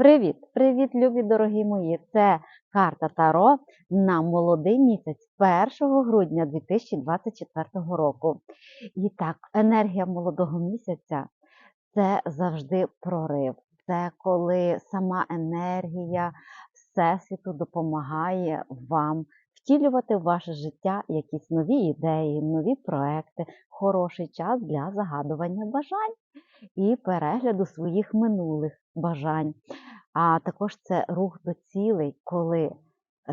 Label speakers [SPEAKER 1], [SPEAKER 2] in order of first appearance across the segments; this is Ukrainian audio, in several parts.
[SPEAKER 1] Привіт! Привіт, любі дорогі мої! Це карта Таро на молодий місяць 1 грудня 2024 року. І так, енергія молодого місяця це завжди прорив. Це коли сама енергія Всесвіту допомагає вам втілювати в ваше життя якісь нові ідеї, нові проекти, хороший час для загадування бажань і перегляду своїх минулих бажань. А також це рух до цілей, коли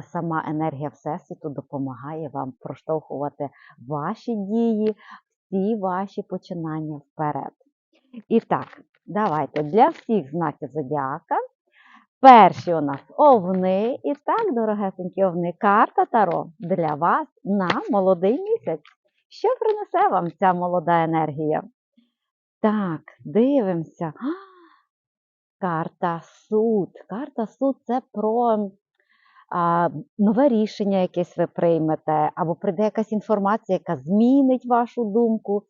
[SPEAKER 1] сама енергія Всесвіту допомагає вам проштовхувати ваші дії, всі ваші починання вперед. І так, давайте для всіх знаків зодіака. Перші у нас овни. І так, дорогесенькі овни, карта Таро для вас на молодий місяць. Що принесе вам ця молода енергія? Так, дивимося. Карта суд. Карта суд це про а, нове рішення, якесь ви приймете, або прийде якась інформація, яка змінить вашу думку.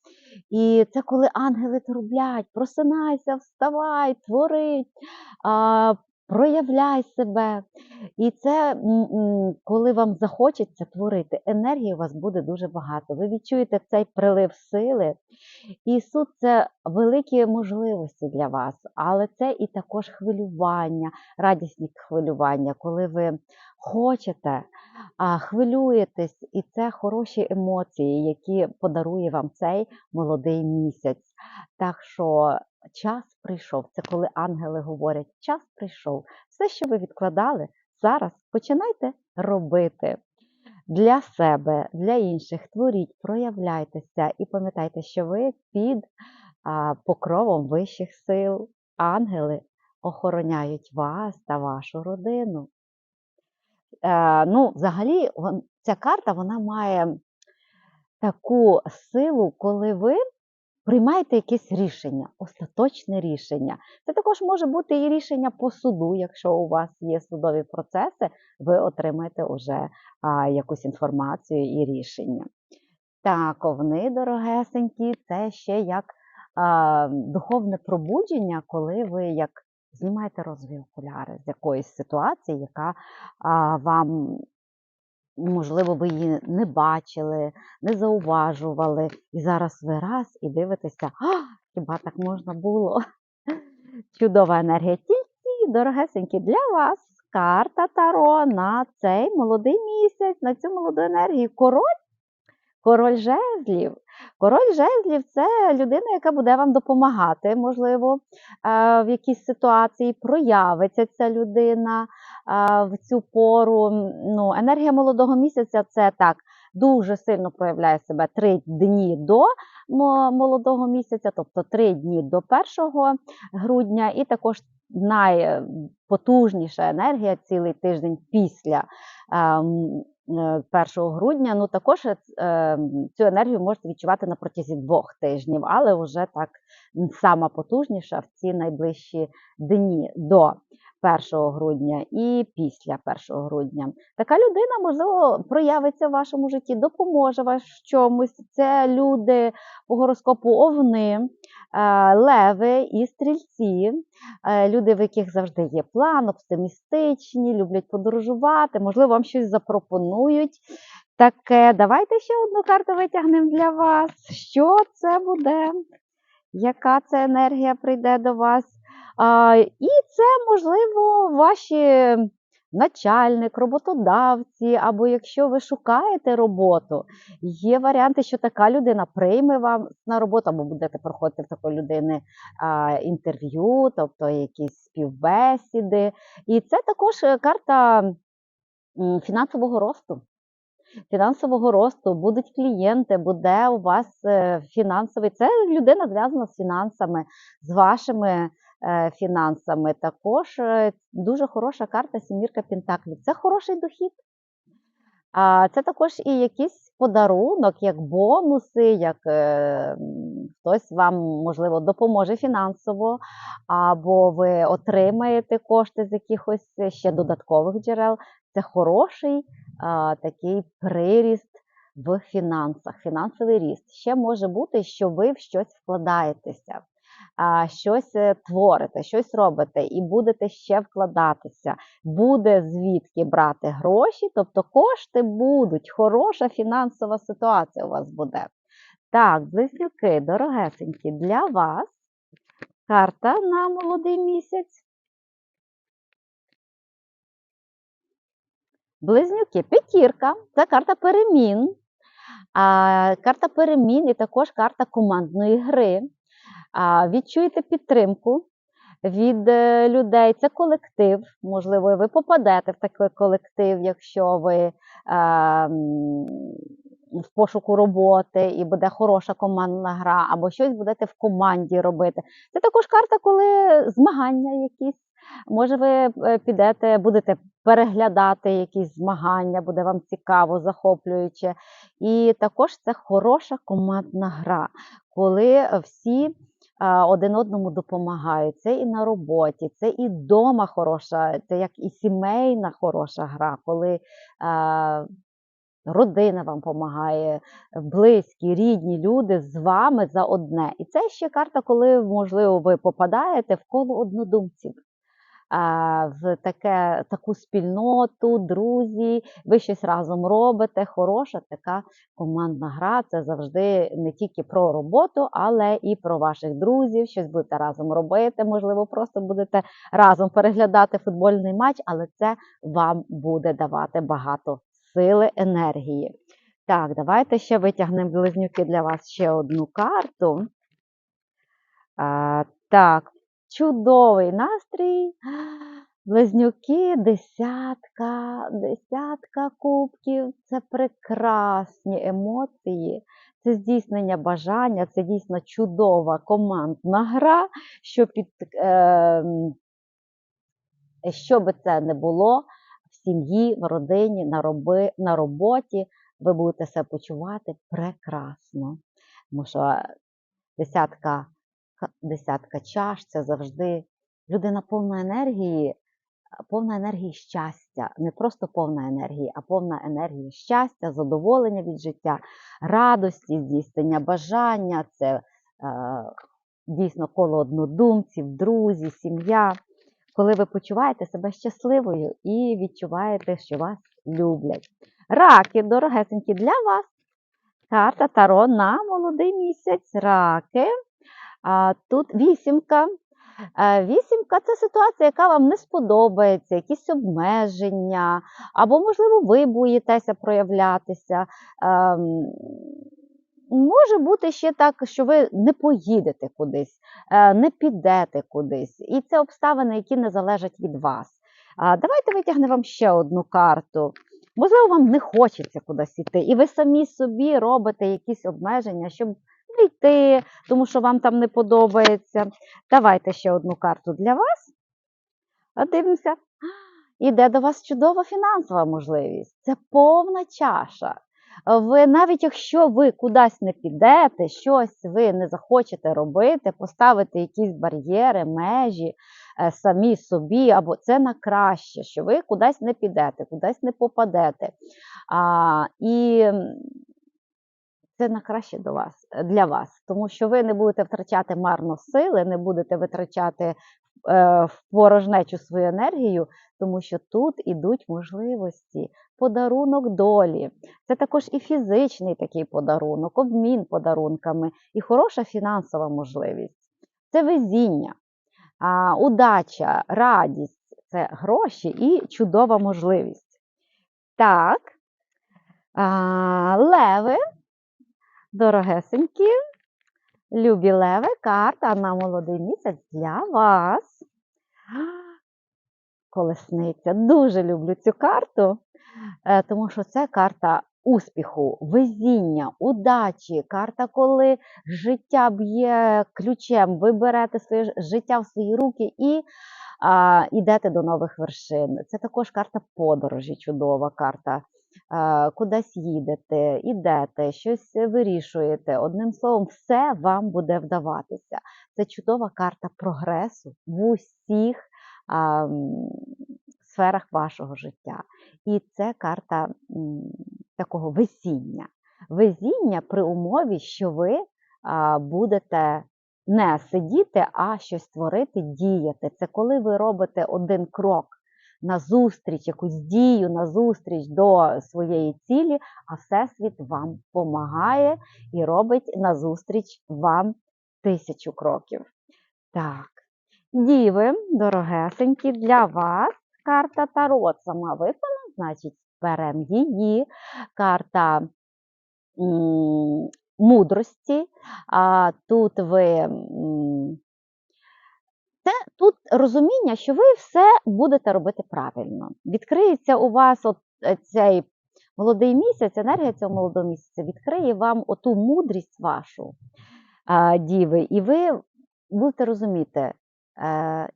[SPEAKER 1] І це коли ангели трублять, просинайся, вставай, творить, а, проявляй себе. І це коли вам захочеться творити, енергії у вас буде дуже багато. Ви відчуєте цей прилив сили. І суд це великі можливості для вас, але це і також хвилювання, радісні хвилювання, коли ви хочете, хвилюєтесь, і це хороші емоції, які подарує вам цей молодий місяць. Так що час прийшов. Це коли ангели говорять, час прийшов. Все, що ви відкладали, зараз починайте робити. Для себе, для інших творіть, проявляйтеся і пам'ятайте, що ви під покровом вищих сил. Ангели охороняють вас та вашу родину. Е, ну, взагалі, ця карта вона має таку силу, коли ви приймаєте якесь рішення, остаточне рішення. Це також може бути і рішення по суду, якщо у вас є судові процеси, ви отримаєте вже а, якусь інформацію і рішення. Так, овни, дорогесенькі, це ще як а, духовне пробудження, коли ви як знімаєте розові окуляри з якоїсь ситуації, яка а, вам, можливо, ви її не бачили, не зауважували, і зараз ви раз і дивитеся, а, хіба так можна було? Чудова енергія. Дорогесенькі, для вас карта Таро на цей молодий місяць, на цю молоду енергію. Король, король жезлів. Король жезлів це людина, яка буде вам допомагати, можливо, е, в якійсь ситуації проявиться ця людина е, в цю пору. Ну, енергія молодого місяця це так. Дуже сильно проявляє себе три дні до молодого місяця, тобто три дні до 1 грудня, і також найпотужніша енергія цілий тиждень після ем, 1 грудня. Ну також е, цю енергію можете відчувати на протязі двох тижнів, але вже так сама потужніша в ці найближчі дні до 1 грудня і після 1 грудня. Така людина, можливо, проявиться в вашому житті, допоможе вас в чомусь. Це люди по гороскопу овни, е, леви і стрільці. Е, Люди, в яких завжди є план, оптимістичні, люблять подорожувати, можливо, вам щось запропонують. Таке, давайте ще одну карту витягнемо для вас. Що це буде? Яка це енергія прийде до вас? І це, можливо, ваші начальник, роботодавці, або якщо ви шукаєте роботу, є варіанти, що така людина прийме вам на роботу, або будете проходити в такої людини інтерв'ю, тобто якісь співбесіди. І це також е, карта фінансового росту. Фінансового росту будуть клієнти, буде у вас е, фінансовий. Це людина зв'язана з фінансами, з вашими фінансами. Також е, дуже хороша карта сімірка Пентаклів. Це хороший дохід. Це також і якийсь подарунок, як бонуси, як е, хтось вам, можливо, допоможе фінансово, або ви отримаєте кошти з якихось ще додаткових джерел. Це хороший такий приріст в фінансах, фінансовий ріст. Ще може бути, що ви в щось вкладаєтеся. Щось е, творите, щось робите і будете ще вкладатися, буде звідки брати гроші, тобто кошти будуть, хороша фінансова ситуація у вас буде. Так, близнюки, дорогесенькі, для вас карта на молодий місяць. Близнюки, п'ятірка це карта перемін. А, карта перемін і також карта командної гри. Відчуєте підтримку від е, людей. Це колектив. Можливо, ви попадете в такий колектив, якщо ви е, в пошуку роботи і буде хороша командна гра, або щось будете в команді робити. Це також карта, коли змагання якісь. Може, ви е, підете, будете переглядати якісь змагання, буде вам цікаво, захоплююче. І також це хороша командна гра, коли всі один одному допомагають. Це і на роботі, це і вдома хороша, це як і сімейна хороша гра, коли а, родина вам допомагає, близькі, рідні люди з вами за одне. І це ще карта, коли, можливо, ви попадаєте в коло однодумців. В таке, таку спільноту, друзі, ви щось разом робите. Хороша така командна гра. Це завжди не тільки про роботу, але і про ваших друзів. Щось будете разом робити. Можливо, просто будете разом переглядати футбольний матч, але це вам буде давати багато сили, енергії. Так, давайте ще витягнемо близнюки для вас ще одну карту. А, так, чудовий настрій. Близнюки, десятка, десятка кубків. Це прекрасні емоції, це здійснення бажання, це дійсно чудова командна гра, що під, е, що би це не було в сім'ї, в родині, на, роби, на роботі, ви будете себе почувати прекрасно. Тому що десятка, ка- десятка чаш це завжди людина повна енергії, повна енергії щастя, не просто повна енергії, а повна енергії щастя, задоволення від життя, радості, здійснення бажання, це е, дійсно коло однодумців, друзі, сім'я. Коли ви почуваєте себе щасливою і відчуваєте, що вас люблять. Раки, дорогесенькі, для вас. Карта Таро на молодий місяць. Раки. Тут вісімка. Е, Вісімка це ситуація, яка вам не сподобається, якісь обмеження, або, можливо, ви боїтеся проявлятися. Ем, Може бути ще так, що ви не поїдете кудись, е, не підете кудись. І це обставини, які не залежать від вас. Давайте витягнемо вам ще одну карту. Можливо, вам не хочеться кудись іти, і ви самі собі робите якісь обмеження, щоб йти, тому що вам там не подобається. Давайте ще одну карту для вас. Дивимося. Іде до вас чудова фінансова можливість. Це повна чаша. Ви навіть якщо ви кудись не підете, щось ви не захочете робити, поставити якісь бар'єри, межі е, самі собі, або це на краще, що ви кудись не підете, кудись не попадете. А, і це на краще до вас, для вас, тому що ви не будете втрачати марно сили, не будете витрачати е, в порожнечу свою енергію, тому що тут ідуть можливості, подарунок долі. Це також і фізичний такий подарунок, обмін подарунками, і хороша фінансова можливість. Це везіння, удача, радість це гроші і чудова можливість. Так, леви, дорогесенькі, любі леви, карта на молодий місяць для вас. Колесниця. Дуже люблю цю карту, е, тому що це карта успіху, везіння, удачі, карта, коли життя б'є ключем, ви берете своє життя в свої руки і а, йдете до нових вершин. Це також карта подорожі, чудова карта. Кудись їдете, ідете, щось вирішуєте. Одним словом, все вам буде вдаватися. Це чудова карта прогресу в усіх сферах вашого життя. І це карта такого везіння. Везіння при умові, що ви будете не сидіти, а щось створити, діяти. Це коли ви робите один крок назустріч, якусь дію назустріч до своєї цілі, а Всесвіт вам допомагає і робить назустріч вам тисячу кроків. Так, діви, дорогесенькі, для вас карта Таро сама випала, значить, беремо її. Карта мудрості. А тут ви. Це тут розуміння, що ви все будете робити правильно. Відкриється у вас от е, цей молодий місяць, енергія цього молодого місяця відкриє вам оту мудрість вашу, а, діви, і ви будете розуміти, е,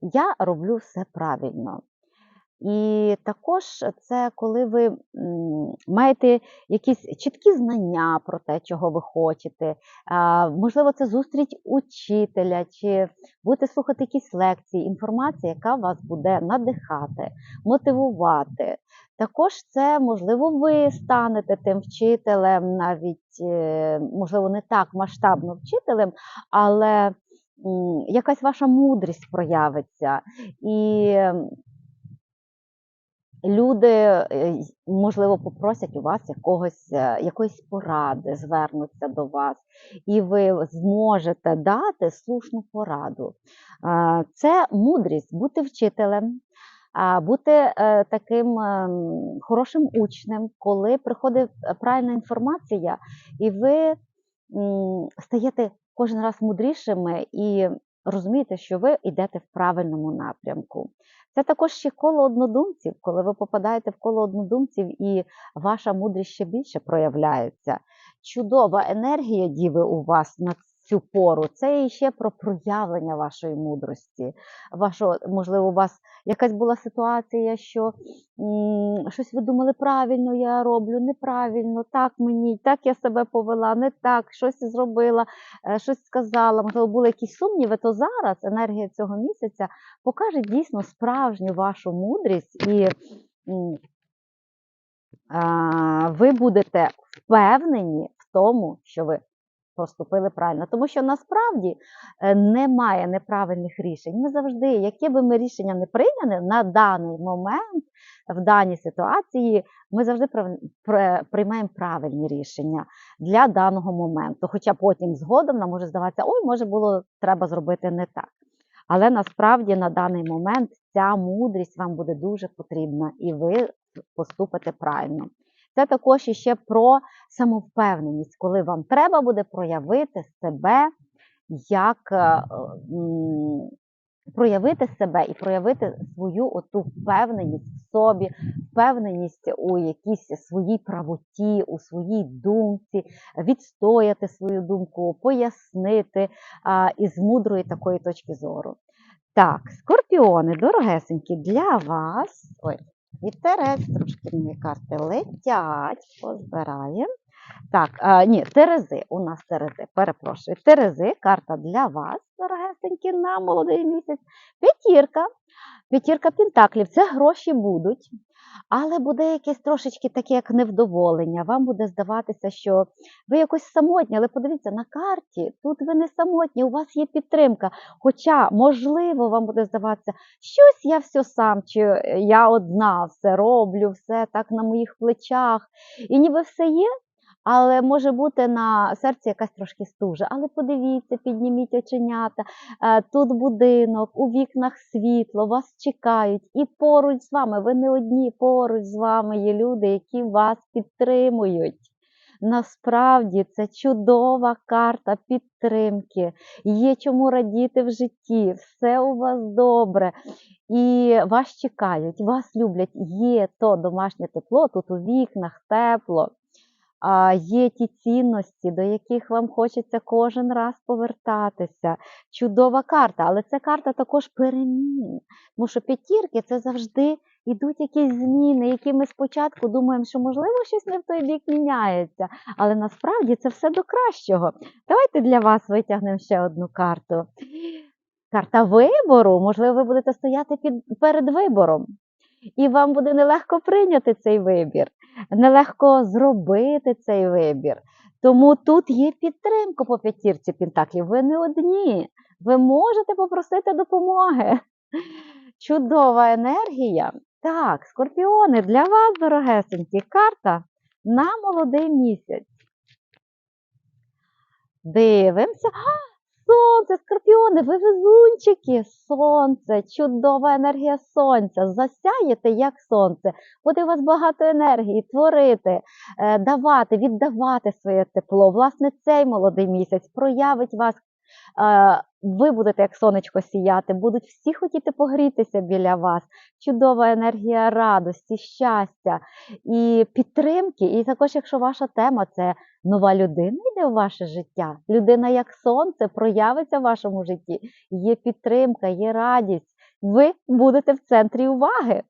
[SPEAKER 1] я роблю все правильно. І також це коли ви маєте якісь чіткі знання про те, чого ви хочете. Можливо, це зустріч учителя, чи будете слухати якісь лекції, інформація, яка вас буде надихати, мотивувати. Також це, можливо, ви станете тим вчителем, навіть, е, можливо, не так масштабно вчителем, але якась ваша мудрість проявиться. І люди, е, можливо, попросять у вас якогось, е, якоїсь поради, звернуться до вас, і ви зможете дати слушну пораду. Це мудрість бути вчителем, бути е, таким ем, хорошим учнем, коли приходить правильна інформація, і ви стаєте кожен раз мудрішими і розумієте, що ви йдете в правильному напрямку. Це також ще коло однодумців, коли ви попадаєте в коло однодумців і ваша мудрість ще більше проявляється. Чудова енергія діви у вас на цю пору. Це і ще про проявлення вашої мудрості. Вашого, можливо, у вас якась була ситуація, що м, щось ви думали правильно, я роблю, неправильно, так мені, так я себе повела, не так, щось зробила, е, щось сказала, можливо, були якісь сумніви, то зараз енергія цього місяця покаже дійсно справжню вашу мудрість, і м, ви будете впевнені в тому, що ви поступили правильно. Тому що насправді е, немає неправильних рішень. Ми завжди, яке би ми рішення не прийняли на даний момент, в даній ситуації, ми завжди приймаємо правильні рішення для даного моменту. Хоча потім згодом нам може здаватися, ой, може було треба зробити не так. Але насправді на даний момент ця мудрість вам буде дуже потрібна, і ви поступите правильно. Це також іще про самовпевненість, коли вам треба буде проявити себе як е, проявити себе і проявити свою оту впевненість в собі, впевненість у якійсь своїй правоті, у своїй думці, відстояти свою думку, пояснити із мудрої такої точки зору. Так, скорпіони, дорогесенькі, для вас. Ой, вітерець, трошки мені карти летять, позбираємо. Так, а, ні, Терези, у нас Терези, перепрошую. Терези, карта для вас, дорогесенькі, на молодий місяць. П'ятірка. П'ятірка пентаклів, це гроші будуть, але буде якесь трошечки таке, як невдоволення. Вам буде здаватися, що ви якось самотні, але подивіться, на карті, тут ви не самотні, у вас є підтримка. Хоча, можливо, вам буде здаватися, щось я все сам, чи е, я одна все роблю, все так на моїх плечах. І ніби все є, але може бути на серці якась трошки стужа. Але подивіться, підніміть оченята, е, тут будинок, у вікнах світло, вас чекають, і поруч з вами, ви не одні, поруч з вами є люди, які вас підтримують. Насправді це чудова карта підтримки. Є чому радіти в житті, все у вас добре. І вас чекають, вас люблять. Є то домашнє тепло, тут у вікнах тепло. А є ті цінності, до яких вам хочеться кожен раз повертатися. Чудова карта, але це карта також перемін. Тому що п'ятірки це завжди йдуть якісь зміни, які ми спочатку думаємо, що можливо щось не в той бік міняється. Але насправді це все до кращого. Давайте для вас витягнемо ще одну карту. Карта вибору, можливо, ви будете стояти під, перед вибором. І вам буде нелегко прийняти цей вибір, нелегко зробити цей вибір. Тому тут є підтримка по п'ятірці Пентаклів. Ви не одні. Ви можете попросити допомоги. Чудова енергія. Так, скорпіони, для вас, дорогесенькі, карта на молодий місяць. Дивимося. Сонце, скорпіони, ви везунчики. Сонце, чудова енергія сонця. Засяєте, як сонце. Буде у вас багато енергії творити, е, давати, віддавати своє тепло. Власне, цей молодий місяць проявить вас. Ви будете як сонечко сіяти, будуть всі хотіти погрітися біля вас. Чудова енергія радості, щастя і підтримки. І також, якщо ваша тема це нова людина йде в ваше життя, людина як сонце проявиться в вашому житті. Є підтримка, є радість. Ви будете в центрі уваги.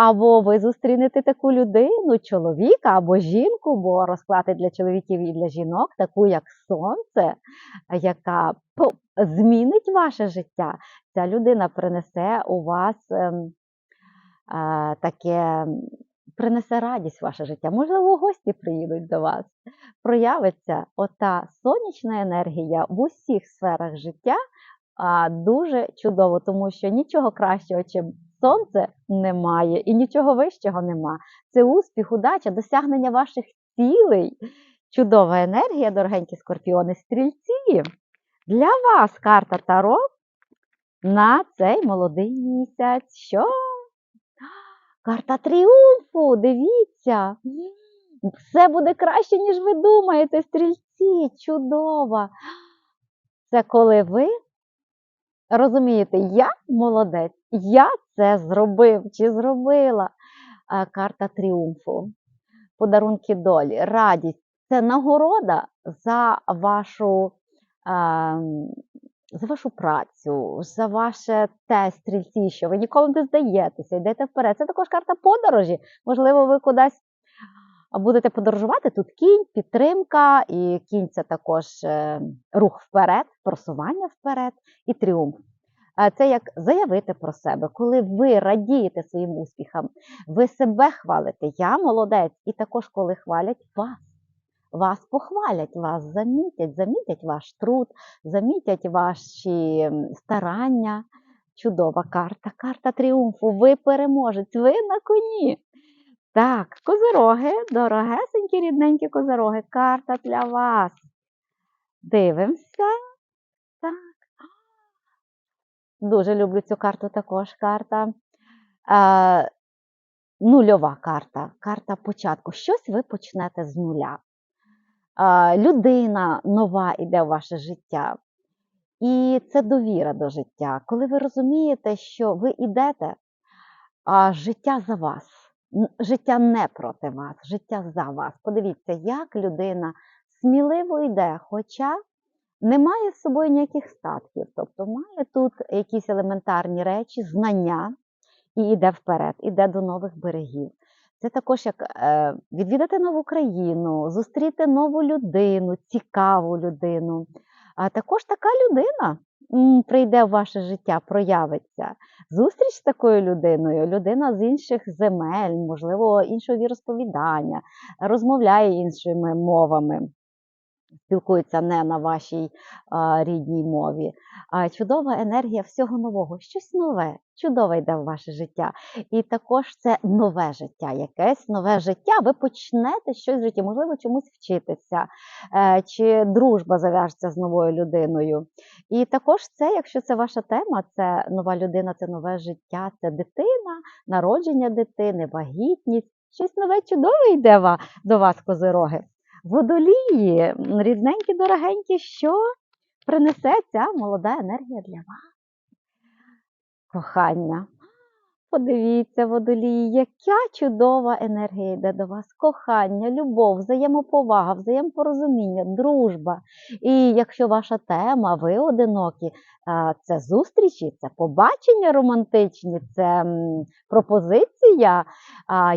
[SPEAKER 1] Або ви зустрінете таку людину, чоловіка або жінку, бо розклади для чоловіків і для жінок, таку як сонце, яка змінить ваше життя. Ця людина принесе у вас ем, а, таке принесе радість в ваше життя. Можливо, гості приїдуть до вас. Проявиться ота сонячна енергія в усіх сферах життя. Дуже чудово, тому що нічого кращого, чим сонце, немає, і нічого вищого нема. Це успіх, удача, досягнення ваших цілей. Чудова енергія, дорогенькі скорпіони, стрільці. Для вас карта Таро на цей молодий місяць. Що? Карта тріумфу, дивіться. Все буде краще, ніж ви думаєте, стрільці, чудово. Це коли ви розумієте, я молодець, я це зробив чи зробила. Карта тріумфу, подарунки долі, радість це нагорода за вашу, за вашу працю, за ваше те стрільці, що ви ніколи не здаєтеся, йдете вперед. Це також карта подорожі. Можливо, ви кудись будете подорожувати. Тут кінь, підтримка, і кінь це також е, рух вперед, просування вперед і тріумф. Це як заявити про себе, коли ви радієте своїм успіхам, ви себе хвалите, я молодець, і також коли хвалять вас. Вас похвалять, вас замітять, замітять ваш труд, замітять ваші старання. Чудова карта, карта тріумфу. Ви переможець, ви на коні. Так, козироги, дорогесенькі, рідненькі козироги, карта для вас. Дивимося. Так. Дуже люблю цю карту також. Карта. Е, нульова карта, карта початку. Щось ви почнете з нуля. Е, людина нова йде в ваше життя. І це довіра до життя. Коли ви розумієте, що ви йдете, а життя за вас, життя не проти вас, життя за вас. Подивіться, як людина сміливо йде, хоча не має з собою ніяких статків, тобто має тут якісь елементарні речі, знання і йде вперед, іде до нових берегів. Це також як е, відвідати нову країну, зустріти нову людину, цікаву людину. А також така людина прийде в ваше життя, проявиться. Зустріч з такою людиною, людина з інших земель, можливо, іншого віросповідання, розмовляє іншими мовами спілкуються не на вашій а, рідній мові. А, чудова енергія всього нового, щось нове, чудове йде в ваше життя. І також це нове життя, якесь нове життя. Ви почнете щось в житті, можливо, чомусь вчитися, е, чи дружба зав'яжеться з новою людиною. І також це, якщо це ваша тема, це нова людина, це нове життя, це дитина, народження дитини, вагітність. Щось нове чудове йде до вас, козироги. Водолії, рідненькі, дорогенькі, що принесе ця молода енергія для вас? Кохання. Подивіться, водолії, яка чудова енергія йде до вас. Кохання, любов, взаємоповага, взаємопорозуміння, дружба. І якщо ваша тема, ви одинокі, це зустрічі, це побачення романтичні, це пропозиція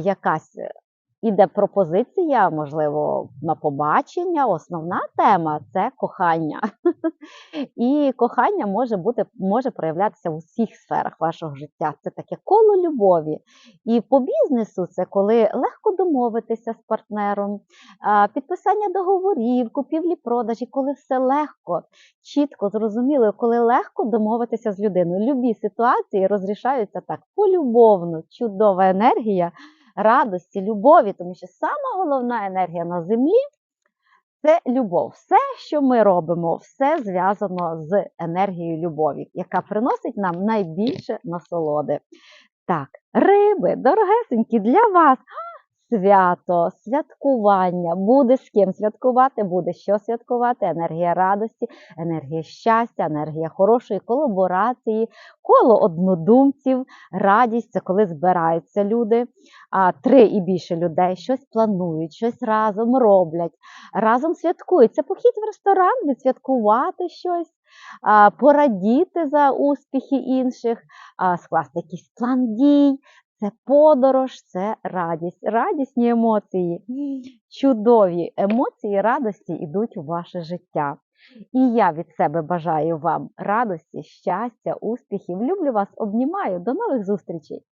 [SPEAKER 1] якась іде пропозиція, можливо, на побачення. Основна тема це кохання. І кохання може бути, може проявлятися в усіх сферах вашого життя. Це таке коло любові. І по бізнесу це коли легко домовитися з партнером, підписання договорів, купівлі-продажі, коли все легко, чітко, зрозуміло, коли легко домовитися з людиною. Любі ситуації розрішаються так полюбовно, чудова енергія радості, любові, тому що сама головна енергія на землі це любов. Все, що ми робимо, все зв'язано з енергією любові, яка приносить нам найбільше насолоди. Так, риби, дорогесенькі, для вас свято, святкування, буде з ким святкувати, буде що святкувати, енергія радості, енергія щастя, енергія хорошої колаборації, коло однодумців, радість це коли збираються люди, а три і більше людей щось планують, щось разом роблять, разом святкують. Це похід в ресторан, відсвяткувати щось. Порадіти за успіхи інших, скласти якийсь план дій, це подорож, це радість, радісні емоції, чудові емоції радості йдуть у ваше життя. І я від себе бажаю вам радості, щастя, успіхів. Люблю вас, обнімаю. До нових зустрічей!